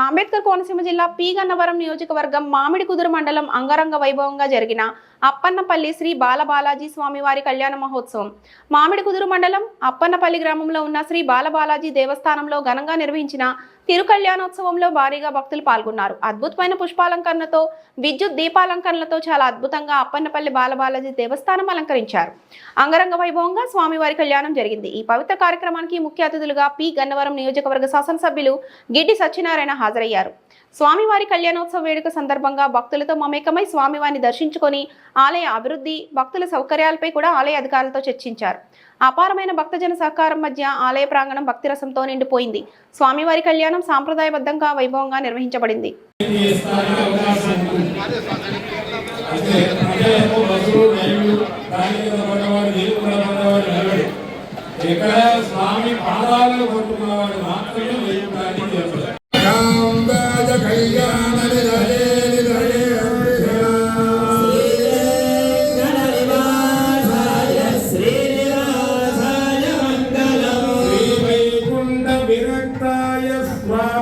అంబేద్కర్ కోనసీమ జిల్లా పి గన్నవరం నియోజకవర్గం మామిడి కుదురు మండలం అంగరంగ వైభవంగా జరిగిన అప్పన్నపల్లి శ్రీ బాలబాలాజీ స్వామివారి కళ్యాణ మహోత్సవం. మామిడి కుదురు మండలం అప్పన్నపల్లి గ్రామంలో ఉన్న శ్రీ బాలబాలాజీ దేవస్థానంలో ఘనంగా నిర్వహించిన తిరు కళ్యాణోత్సవంలో భారీగా భక్తులు పాల్గొన్నారు. అద్భుతమైన పుష్పాలంకరణతో విద్యుత్ దీపాలంకరణలతో చాలా అద్భుతంగా అప్పన్నపల్లి బాలబాలాజీ దేవస్థానం అలంకరించారు. అంగరంగ వైభవంగా స్వామివారి కళ్యాణం జరిగింది. ఈ పవిత్ర కార్యక్రమానికి ముఖ్య అతిథులుగా పి. గన్నవరం నియోజకవర్గ శాసనసభ్యులు గిడ్డి సత్యనారాయణ హాజరయ్యారు. స్వామివారి కళ్యాణోత్సవ వేడుక సందర్భంగా భక్తులతో మమేకమై స్వామివారిని దర్శించుకొని ఆలయ అభివృద్ధి భక్తుల సౌకర్యాలపై కూడా ఆలయ అధికారులతో చర్చించారు. అపారమైన భక్తజన సహకారం మధ్య ఆలయ ప్రాంగణం భక్తిరసంతో నిండిపోయింది. స్వామివారి కళ్యాణం సాంప్రదాయబద్ధంగా వైభవంగా నిర్వహించబడింది. ఎక్కడ స్వామి పాదాలను కొట్టుకున్నవాడు మాత్రమే